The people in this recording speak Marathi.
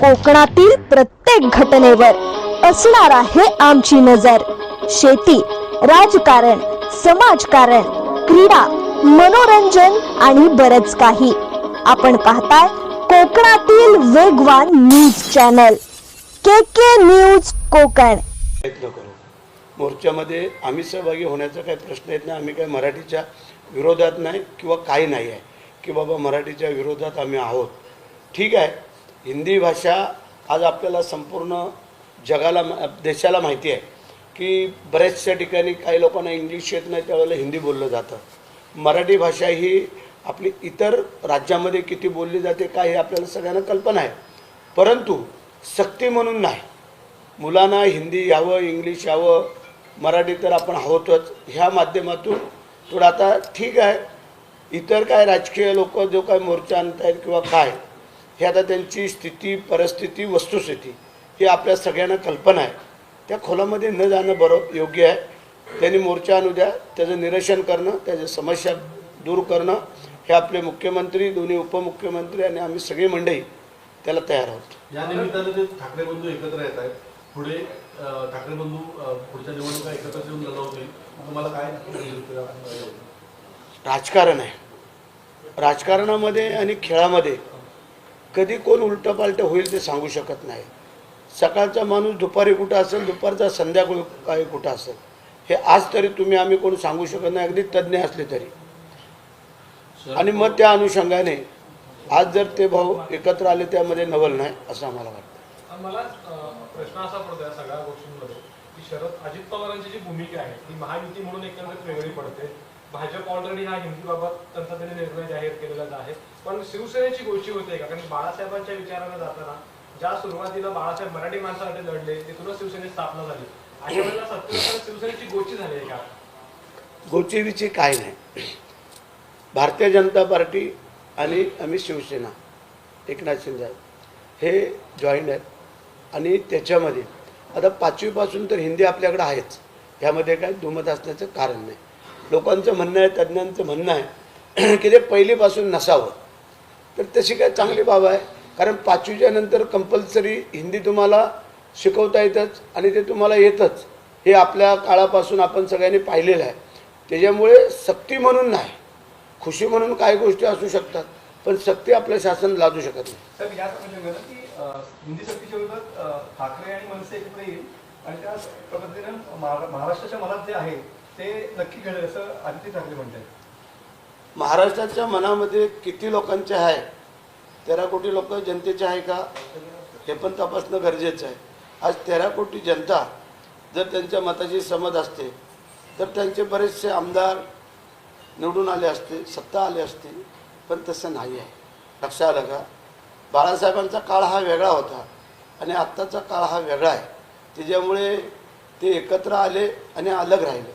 कोकणातील प्रत्येक घटनेवर असणार आहे आमची नजर. शेती राजकारण समाजकारण क्रीडा मनोरंजन आणि बरच काही. आपण पाहताय कोकणातील वेगवान news channel. K K news Konkan. प्रयत्न करू. मोर्चामध्ये आम्ही सहभागी होण्याचा काही प्रश्न येत नाही. आम्ही काही मराठीच्या विरोधात नाही किंवा काही नाही आहे की बाबा मराठीच्या विरोधात आम्ही आहोत. ठीक आहे. हिंदी भाषा आज आपल्याला संपूर्ण जगाला देशाला माहिती आहे की बऱ्याचशा ठिकाणी काही लोकांना इंग्लिश येत नाही त्यावेळेला हिंदी बोललं जातं. मराठी भाषा ही आपली इतर राज्यामध्ये किती बोलली जाते काय हे आपल्याला सगळ्यांना कल्पना आहे. परंतु सक्ती म्हणून नाही. मुलांना हिंदी यावं इंग्लिश यावं मराठी तर आपण आहोतच ह्या माध्यमातून थोडं आता ठीक आहे. इतर काय राजकीय लोक जो काय मोर्चा आणत आहेत किंवा काय हे आता त्यांची स्थिती परिस्थिती वस्तुस्थिती ही आपल्या सगळ्यांना कल्पना आहे. त्या खोलामध्ये न जाणं बरं योग्य आहे. त्यांनी मोर्चा आणू द्या त्याचं निरसन करणं त्याच्या समस्या दूर करणं हे आपले मुख्यमंत्री दोन्ही उपमुख्यमंत्री आणि आम्ही सगळी मंडळी त्याला तयार आहोत. या निमित्तानं जे ठाकरे बंधू एकत्र येत आहेत पुढे ठाकरे बंधू पुढच्या निवडणुका एकत्र येऊन लढवतील तुम्हाला काय? राजकारण आहे. राजकारणामध्ये आणि खेळामध्ये कधी कोण उलटं पालटं होईल ते सांगू शकत नाही. सकाळचा माणूस दुपारी कुठं असेल दुपारचा संध्याकाळी काही कुठं असेल हे आज तरी तुम्ही आम्ही कोण सांगू शकत नाही अगदी तज्ज्ञ असले तरी. आणि मग त्या अनुषंगाने आज जर ते भाऊ एकत्र आले त्यामध्ये नवल नाही असं आम्हाला वाटतं. मला प्रश्न असा पडतो या सगळ्या गोष्टींमध्ये की शरद अजित पवारांची जी भूमिका आहे ती महायुती म्हणून एकंदरीत वेगळी पडते. भाजप ऑलरेडी हा हिंदीबाबत त्यांचा त्यांनी निर्णय जाहीर केलेलाच आहे. पण शिवसेनेची गोष्टी होते का? कारण बाळासाहेबांच्या विचाराला जाताना ज्या सुरुवातीला बाळासाहेब मराठी माणसासाठी लढले तिथूनच शिवसेनेची स्थापना झाली. अशा वेळेला सत्तेवर शिवसेनेची गोष्टी झाली आहे का? गोचिवीची काय नाही. भारतीय जनता पार्टी आणि आम्ही शिवसेना एकनाथ शिंदे हे जॉईंट आहेत. आणि त्याच्यामध्ये आता पाचवीपासून तर हिंदी आपल्याकडे आहेच. ह्यामध्ये काय दुमत असण्याचं कारण नाही. लोकांचं म्हणणं आहे तज्ज्ञांचं म्हणणं आहे की ते पहिलीपासून नसावं. तर तशी काय चांगली बाब आहे. कारण पाचवीच्या नंतर कंपल्सरी हिंदी तुम्हाला शिकवता येतच आणि ते तुम्हाला येतच. हे आपल्या काळापासून आपण सगळ्यांनी पाहिलेलं आहे. त्याच्यामुळे सक्ती म्हणून नाही. खुशी म्हणून काही गोष्टी असू शकतात पण सक्ती आपलं शासन लादू शकत नाही. हिंदी सक्तीच्या विरोधात ठाकरे आणि मनसे एकत्र येईल आणि त्या पद्धतीनं महाराष्ट्राच्या मनात जे आहे ते नक्की घडेल असं आदित्य ठाकरे म्हणतात महाराष्ट्राच्या मनामध्ये किती लोकांचे आहे? तेरा कोटी लोक जनतेचे आहे का? हे पण तपासणं गरजेचं आहे. आज तेरा कोटी जनता जर त्यांच्या मताची समज असते तर त्यांचे बरेचसे आमदार निवडून आले असते सत्ता आले असते पण तसं नाही आहे. लक्षात आलं का बाळासाहेबांचा काळ हा वेगळा होता आणि आत्ताचा काळ हा वेगळा आहे. त्याच्यामुळे ते एकत्र आले आणि अलग राहिले.